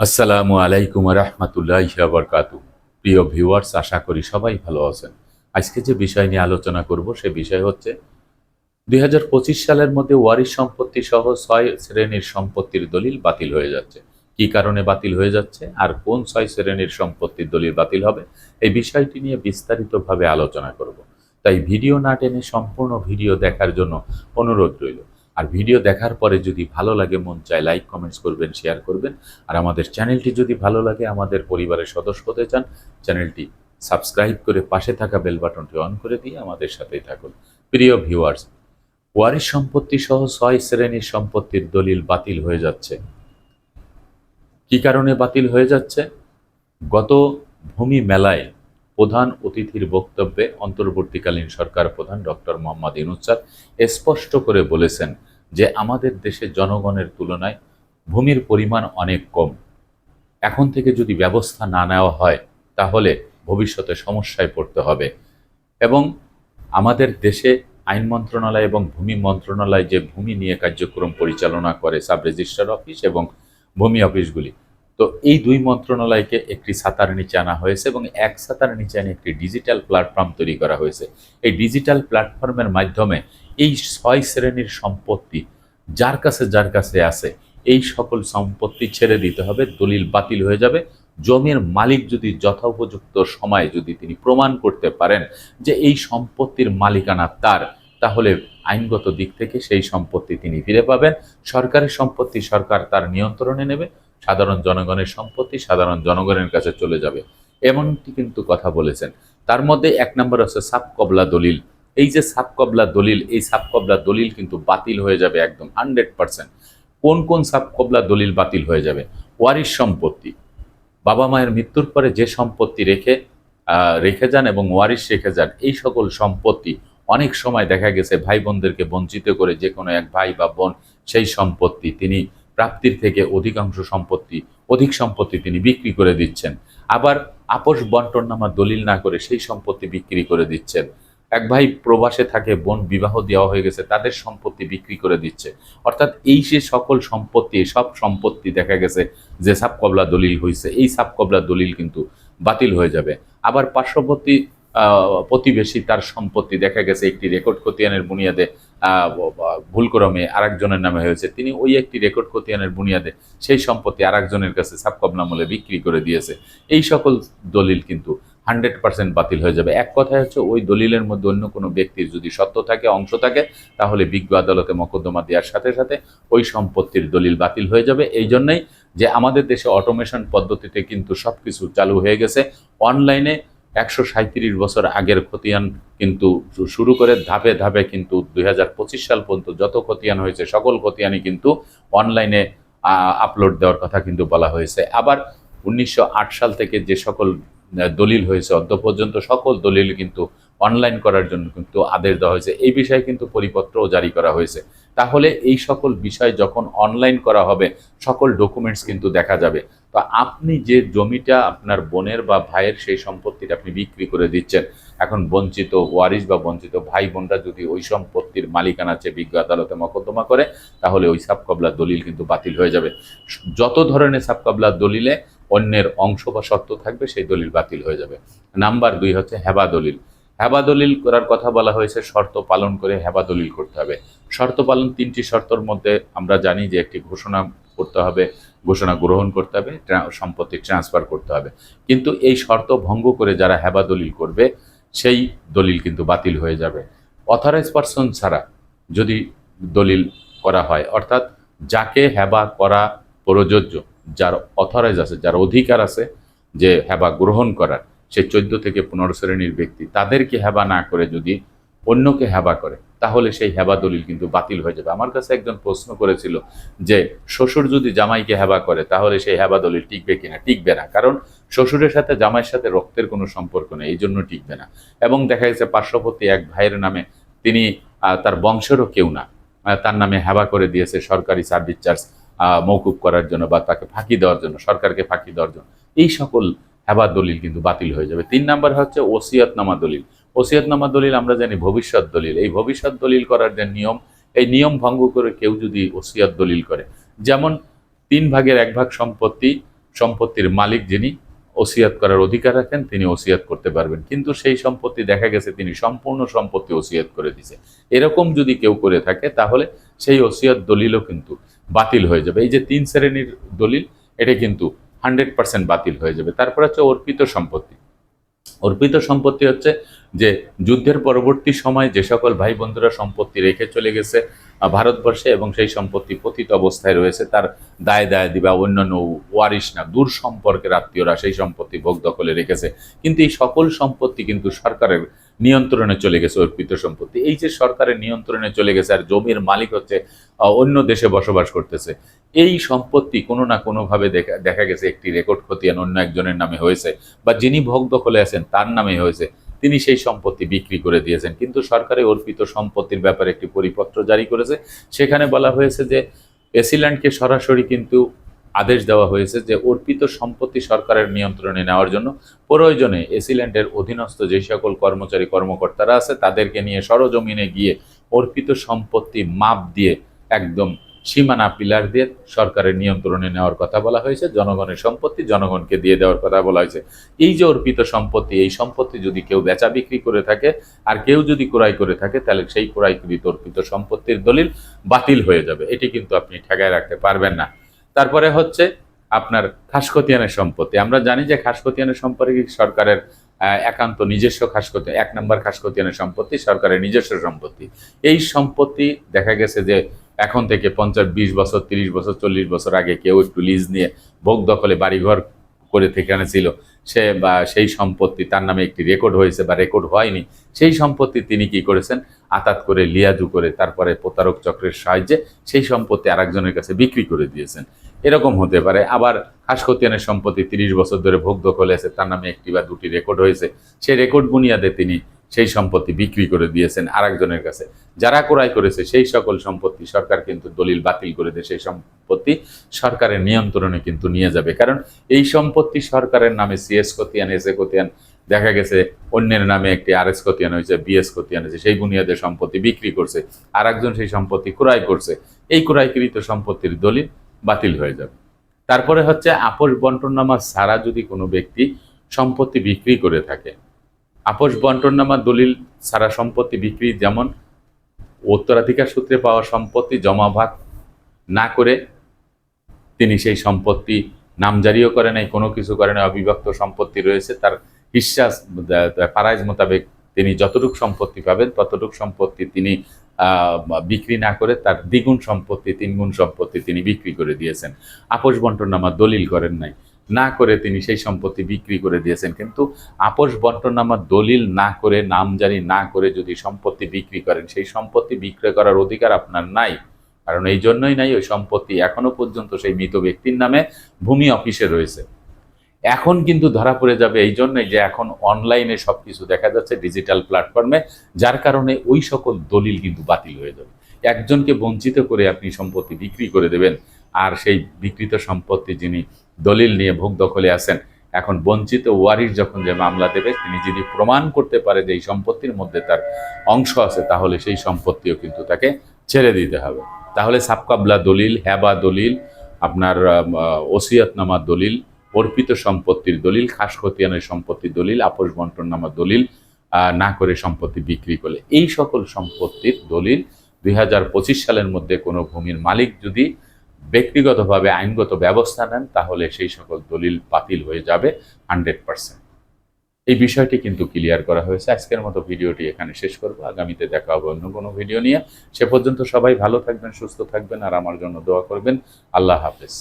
আসসালামু আলাইকুম রহমতুল্লাহ বরকাতু প্রিয় ভিউয়ার্স, আশা করি সবাই ভালো আছেন। আজকে যে বিষয় নিয়ে আলোচনা করব, সে বিষয় হচ্ছে দুই হাজার পঁচিশ সালের মধ্যে ওয়ারিশ সম্পত্তি সহ ছয় শ্রেণির সম্পত্তির দলিল বাতিল হয়ে যাচ্ছে। কি কারণে বাতিল হয়ে যাচ্ছে আর কোন ছয় শ্রেণির সম্পত্তির দলিল বাতিল হবে, এই বিষয়টি নিয়ে বিস্তারিতভাবে আলোচনা করব। তাই ভিডিও না টেনে সম্পূর্ণ ভিডিও দেখার জন্য অনুরোধ রইল। আর ভিডিও দেখার পরে যদি ভালো লাগে, মন চায় লাইক কমেন্টস করবেন শেয়ার করবেন। আর আমাদের চ্যানেলটি যদি ভালো লাগে, আমাদের পরিবারের সদস্য হতে চান চ্যানেলটি সাবস্ক্রাইব করে পাশে থাকা বেল বাটনটি অন করে দিয়ে আমাদের সাথেই থাকুন। প্রিয় ভিউয়ার্স ওয়ারিশ সম্পত্তি সহ ছয় শ্রেণির সম্পত্তির দলিল বাতিল হয়ে যাচ্ছে। কি কারণে বাতিল হয়ে যাচ্ছে? গত ভূমি মেলায় প্রধান অতিথির বক্তব্যে অন্তর্বর্তীকালীন সরকার প্রধান ডক্টর মোহাম্মদ ইনুসার স্পষ্ট করে বলেছেন যে আমাদের দেশে জনগণের তুলনায় ভূমির পরিমাণ অনেক কম। এখন থেকে যদি ব্যবস্থা না নেওয়া হয়, তাহলে ভবিষ্যতে সমস্যায় পড়তে হবে। এবং আমাদের দেশে আইন মন্ত্রণালয় এবং ভূমি মন্ত্রণালয় যে ভূমি নিয়ে কার্যক্রম পরিচালনা করে সাব রেজিস্ট্রার অফিস এবং ভূমি অফিসগুলি তো এই দুই মন্ত্রণালয়কে একটি ছাতার নিচে আনা হয়েছে এবং এক ছাতার নিচে আনে একটি ডিজিটাল প্ল্যাটফর্ম তৈরি করা হয়েছে। এই ডিজিটাল প্ল্যাটফর্মের মাধ্যমে এই ছয় শ্রেণির সম্পত্তি যার কাছে যার কাছে আছে, এই সকল সম্পত্তি ছেড়ে দিতে হবে, দলিল বাতিল হয়ে যাবে। জমির মালিক যদি যথোপযুক্ত সময় যদি তিনি প্রমাণ করতে পারেন যে এই সম্পত্তির মালিকানা তার, তাহলে আইনগত দিক থেকে সেই সম্পত্তি তিনি ফিরে পাবেন। সরকারি সম্পত্তি সরকার তার নিয়ন্ত্রণে নেবে। সাধারণ জনগণের সম্পত্তি সাধারণ জনগণের কাছে চলে যাবে। এমনটি কিন্তু কথা বলেছেন। তার মধ্যে এক নম্বর হচ্ছে সাপ কবলা দলিল। এই যে সাপ কবলা দলিল, এই সাপ কবলা দলিল কিন্তু বাতিল হয়ে যাবে একদম হান্ড্রেড পার্সেন্ট কোন কোন সাপ কবলা দলিল বাতিল হয়ে যাবে? ওয়ারিশ সম্পত্তি। বাবা মায়ের মৃত্যুর পরে যে সম্পত্তি রেখে রেখে যান এবং ওয়ারিশ রেখে যান, এই সকল সম্পত্তি অনেক সময় দেখা গেছে ভাই বোনদেরকে বঞ্চিত করে যে কোনো এক ভাই বা বোন সেই সম্পত্তি তিনি প্রাপ্তির থেকে অধিকাংশ সম্পত্তি, অধিক সম্পত্তি তিনি বিক্রি করে দিচ্ছেন। আবার আপোষ বন্টন নামা দলিল না করে সেই সম্পত্তি বিক্রি করে দিচ্ছেন। এক ভাই প্রবাসে থাকে, বোন বিবাহ দেওয়া হয়ে গেছে, তাদের সম্পত্তি বিক্রি করে দিচ্ছে। অর্থাৎ এই যে সকল সম্পত্তি, সব সম্পত্তি দেখা গেছে যে সাপ কবলা দলিল হয়েছে এই সাপ কবলা দলিল কিন্তু বাতিল হয়ে যাবে। আবার পার্শ্ববর্তী প্রতিবেশী তার সম্পত্তি। দেখা গেছে একটি রেকর্ড খতিয়ানের বুনিয়াদে ভুলক্রমে আরেকজনের নামে হয়েছে। তিনি ওই একটি রেকর্ড খতিয়ানের বুনিয়াদে সেই সম্পত্তি আরেকজনের কাছে সাবকবনামূলে বিক্রি করে দিয়েছে। এই সকল দলিল কিন্তু হান্ড্রেড পার্সেন্ট বাতিল হয়ে যাবে। এক কথায় হচ্ছে, ওই দলিলের মধ্যে অন্য কোনো ব্যক্তির যদি সত্য থাকে, অংশ থাকে, তাহলে বিজ্ঞ আদালতে মকদ্দমা দেওয়ার সাথে সাথে ওই সম্পত্তির দলিল বাতিল হয়ে যাবে। এই জন্যই যে আমাদের দেশে অটোমেশন পদ্ধতিতে কিন্তু সব কিছু চালু হয়ে গেছে। অনলাইনে একশো সাঁত্রিশ বছর আগের খতিয়ান কিন্তু শুরু করে ধাপে ধাপে কিন্তু দুই হাজার পঁচিশ সাল পর্যন্ত যত খতিয়ান হয়েছে, সকল খতিয়ানই কিন্তু অনলাইনে আপলোড দেওয়ার কথা কিন্তু বলা হয়েছে। আবার উনিশশো আট সাল থেকে যে সকল দলিল হয়েছে, অদ্য পর্যন্ত সকল দলিল কিন্তু অনলাইন করার জন্য কিন্তু আদেশ দেওয়া হয়েছে। এই বিষয়ে কিন্তু পরিপত্রও জারি করা হয়েছে। তাহলে এই সকল বিষয় যখন অনলাইন করা হবে, সকল ডকুমেন্টস কিন্তু দেখা যাবে। তো আপনি যে জমিটা আপনার বোনের বা ভাইয়ের সেই সম্পত্তিটা আপনি বিক্রি করে দিচ্ছেন, এখন বঞ্চিত ওয়ারিস বা বঞ্চিত ভাই বোনরা যদি ওই সম্পত্তির মালিকানা চেয়ে বিজ্ঞ আদালতে মকদ্দমা করে, তাহলে ওই সাবকবলা দলিল কিন্তু বাতিল হয়ে যাবে। যত ধরনের সাবকবলা দলিলে অন্যের অংশ বা সত্ত্ব থাকবে, সেই দলিল বাতিল হয়ে যাবে। নাম্বার দুই হচ্ছে হেবা দলিল। হেবা দলিল করার কথা বলা হয়েছে, শর্ত পালন করে হেবা দলিল করতে হবে। শর্ত পালন তিনটি শর্তর মধ্যে আমরা জানি যে একটি ঘোষণা করতে হবে, ঘোষণা গ্রহণ করতে হবে সম্পত্তি ট্রান্সফার করতে হবে। কিন্তু এই শর্ত ভঙ্গ করে যারা হেবা দলিল করবে, সেই দলিল কিন্তু বাতিল হয়ে যাবে। অথরাইজ পারসন ছাড়া যদি দলিল করা হয়, অর্থাৎ যাকে হেবা করা প্রযোজ্য, যার অথরাইজ আছে, যার অধিকার আছে যে হেবা গ্রহণ করার সে চোদ্দ থেকে পনেরো শ্রেণির ব্যক্তি, তাদেরকে হেবা না করে যদি অন্যকে হেবা করে, তাহলে সেই হেবা দলিল কিন্তু বাতিল হয়ে যাবে। আমার কাছে একজন প্রশ্ন করেছিল যে, শ্বশুর যদি জামাইকে হেবা করে, তাহলে সেই হেবা দলিল টিকবে কিনা? টিকবে না, কারণ শ্বশুরের সাথে জামাইয়ের সাথে রক্তের কোনো সম্পর্ক নেই এই জন্য টিকবে না। এবং দেখা গেছে পার্শ্ববর্তী এক ভাইয়ের নামে তিনি তার বংশেরও কেউ না তার নামে হেবা করে দিয়েছে সরকারি সার্ভিস চার্জ মৌকুব করার জন্য বা তাকে ফাঁকি দেওয়ার জন্য, সরকারকে ফাঁকি দেওয়ার জন্য। এই সকল হেবা দলিল কিন্তু বাতিল হয়ে যাবে। তিন নাম্বার হচ্ছে ওসিয়তনামা দলিল। ওসিয়তনামা দলিল আমরা জানি ভবিষ্যৎ দলিল। এই ভবিষ্যৎ দলিল করার যে নিয়ম, এই নিয়ম ভঙ্গ করে কেউ যদি ওসিয়ত দলিল করে, যেমন তিন ভাগের এক ভাগ সম্পত্তি, সম্পত্তির মালিক যিনি ওসিয়াত করার অধিকার রাখেন, তিনি ওসিয়াত করতে পারবেন। কিন্তু সেই সম্পত্তি দেখা গেছে তিনি সম্পূর্ণ সম্পত্তি ওসিয়াত করে দিছে। এরকম যদি কেউ করে থাকে, তাহলে সেই ওসিয়াত দলিলও কিন্তু বাতিল হয়ে যাবে। এই যে তিন শ্রেণির দলিল, এটা কিন্তু হান্ড্রেড পার্সেন্ট বাতিল হয়ে যাবে। তারপর হচ্ছে অর্পিত সম্পত্তি। অর্পিত সম্পত্তি হচ্ছে যে যুদ্ধের পরবর্তী সময় যে সকল ভাই বন্ধুরা সম্পত্তি রেখে চলে গেছে ভারতবর্ষে এবং সেই সম্পত্তি পতিত অবস্থায় রয়েছে, তার দায় দায় দিবা অন্যান্য ওয়ারিশ না, দূর সম্পর্কের আত্মীয়রা সেই সম্পত্তি ভোগ দখলে রেখেছে। কিন্তু এই সকল সম্পত্তি কিন্তু সরকারের নিয়ন্ত্রণে চলে গেছে অর্পিত সম্পত্তি। এই যে সরকারের নিয়ন্ত্রণে চলে গেছে আর জমির মালিক হচ্ছে অন্য দেশে বসবাস করতেছে, এই সম্পত্তি কোনো না কোনোভাবে দেখা দেখা গেছে একটি রেকর্ড খতিয়ান অন্য একজনের নামে হয়েছে বা যিনি ভোগ দখলে আছেন তার নামে হয়েছে, তিনি সেই সম্পত্তি বিক্রি করে দিয়েছেন। কিন্তু সরকারে অর্পিত সম্পত্তির ব্যাপারে একটি পরিপত্র জারি করেছে। সেখানে বলা হয়েছে যে এসিল্যান্ডকে সরাসরি কিন্তু আদেশ দেওয়া হয়েছে যে অর্পিত সম্পত্তি সরকারের নিয়ন্ত্রণে নেওয়ার জন্য প্রয়োজনে এসিল্যান্ডের অধীনস্থ যে সকল কর্মচারী, কর্মকর্তারা আছে, তাদেরকে নিয়ে সরজমিনে গিয়ে অর্পিত সম্পত্তি মাপ দিয়ে একদম সীমানা পিলার দিয়ে সরকারের নিয়ন্ত্রণে নেওয়ার কথা বলা হয়েছে। জনগণের সম্পত্তি জনগণকে দিয়ে দেওয়ার কথা বলা হয়েছে। এই যে অর্পিত সম্পত্তি, এই সম্পত্তি যদি কেউ বেচা বিক্রি করে থাকে আর কেউ যদি ক্রয় করে থাকে, তাহলে সেই ক্রয়কৃত অর্পিত সম্পত্তির দলিল বাতিল হয়ে যাবে। এটি কিন্তু আপনি ঠেকায় রাখতে পারবেন না। তারপরে হচ্ছে আপনার খাসকতিয়ানের সম্পত্তি। আমরা জানি যে খাসকতিয়ানের সম্পর্কে সরকারের একান্ত নিজস্ব খাসকতি এক নম্বর খাসকতিয়ানের সম্পত্তি, সরকারের নিজস্ব সম্পত্তি। এই সম্পত্তি দেখা গেছে যে এখন থেকে পঞ্চাশ, বিশ বছর, তিরিশ বছর, চল্লিশ বছর আগে কেউ একটু লিজ নিয়ে ভোগ দখলে বাড়িঘর করে সেখানে ছিল সে বা সেই সম্পত্তি তার নামে একটি রেকর্ড হয়েছে বা রেকর্ড হয়নি। সেই সম্পত্তি তিনি কি করেছেন? আতাত করে লিয়াজু করে তারপরে প্রতারক চক্রের সাহায্যে সেই সম্পত্তি আরেকজনের কাছে বিক্রি করে দিয়েছেন। এরকম হতে পারে। আবার খাসকতিয়ানের সম্পত্তি তিরিশ বছর ধরে ভোগ দখলে আছে, তার নামে একটি বা দুটি রেকর্ড হয়েছে। সেই রেকর্ড বুনিয়াদে তিনি সেই সম্পত্তি বিক্রি করে দিয়েছেন আরেকজনের কাছে। যারা ক্রয় করেছে সেই সকল সম্পত্তি সরকার কিন্তু দলিল বাতিল করে দিয়ে। সেই সম্পত্তি সরকারের নিয়ন্ত্রণে কিন্তু নিয়ে যাবে। কারণ এই সম্পত্তি সরকারের নামে সিএস কতিয়ান এস এ কতিয়ান দেখা গেছে অন্যের নামে একটি আর এস কতিয়ান হয়েছে বিএস কতিয়ান হয়েছে, সেই বুনিয়াদে সম্পত্তি বিক্রি করছে। আর সেই সম্পত্তি ক্রয় করছে। এই ক্রয়কৃত সম্পত্তির দলিল বাতিল হয়ে যাবে। তারপরে হচ্ছে আপোষ বন্টননামা ছাড়া যদি কোনো ব্যক্তি সম্পত্তি বিক্রি করে থাকে, আপোষ বন্টননামা দলিল ছাড়া সম্পত্তি বিক্রি যেমন উত্তরাধিকার সূত্রে পাওয়া সম্পত্তি জমা ভাগ না করে তিনি সেই সম্পত্তি নামজারিও করে নাই, কোনো কিছু করে নাই, অবিভক্ত সম্পত্তি রয়েছে, তার হিসাস ফারাইজ মোতাবেক তিনি যতটুকু সম্পত্তি পাবেন ততটুকু সম্পত্তি তিনি বিক্রি না করে তার দ্বিগুণ সম্পত্তি, তিনগুণ সম্পত্তি তিনি বিক্রি করে দিয়েছেন। আপোষ বন্টননামা দলিল করেন নাই। না করে তিনি সেই সম্পত্তি বিক্রি করে দিয়েছেন। কিন্তু আপোষ বন্টননামা দলিল না করে নামজারি না করে যদি সম্পত্তি বিক্রি করেন, সেই সম্পত্তি বিক্রয় করার অধিকার আপনার নাই। কারণ এই জন্যই নাই ওই সম্পত্তি এখনও পর্যন্ত সেই মৃত ব্যক্তির নামে ভূমি অফিসে রয়েছে। এখন কিন্তু ধরা পড়ে যাবে এই জন্যই যে এখন অনলাইনে সবকিছু দেখা যাচ্ছে ডিজিটাল প্ল্যাটফর্মে যার কারণে ওই সকল দলিল কিন্তু বাতিল হয়ে যাবে। একজনকে বঞ্চিত করে আপনি সম্পত্তি বিক্রি করে দেবেন, আর সেই বিকৃত সম্পত্তি যিনি দলিল নিয়ে ভোগ দখলে আছেন, এখন বঞ্চিত ওয়ারিশ যখন যে মামলা দেবে, তিনি যদি প্রমাণ করতে পারে যে এই সম্পত্তির মধ্যে তার অংশ আছে, তাহলে সেই সম্পত্তিও কিন্তু তাকে ছেড়ে দিতে হবে। তাহলে সাবকাবলা দলিল হ্যাবা দলিল, আপনার ওসিয়াতনামা দলিল অর্পিত সম্পত্তির দলিল, খাস খতিয়ানের সম্পত্তির দলিল, আপোষ বন্টন বন্টননামা দলিল না করে সম্পত্তি বিক্রি করলে। এই সকল সম্পত্তির দলিল দুই হাজার পঁচিশ সালের মধ্যে কোনো ভূমির মালিক যদি ব্যক্তিগতভাবে আইনগত ব্যবস্থা নেন, তাহলে সেই সকল দলিল বাতিল হয়ে যাবে হান্ড্রেড পার্সেন্ট। এই বিষয়টি কিন্তু ক্লিয়ার করা হয়েছে। আজকের মতো ভিডিওটি এখানে শেষ করব। আগামীতে দেখা হবে অন্য কোনো ভিডিও নিয়ে। সে পর্যন্ত সবাই ভালো থাকবেন, সুস্থ থাকবেন, আর আমার জন্য দোয়া করবেন। আল্লাহ হাফেজ।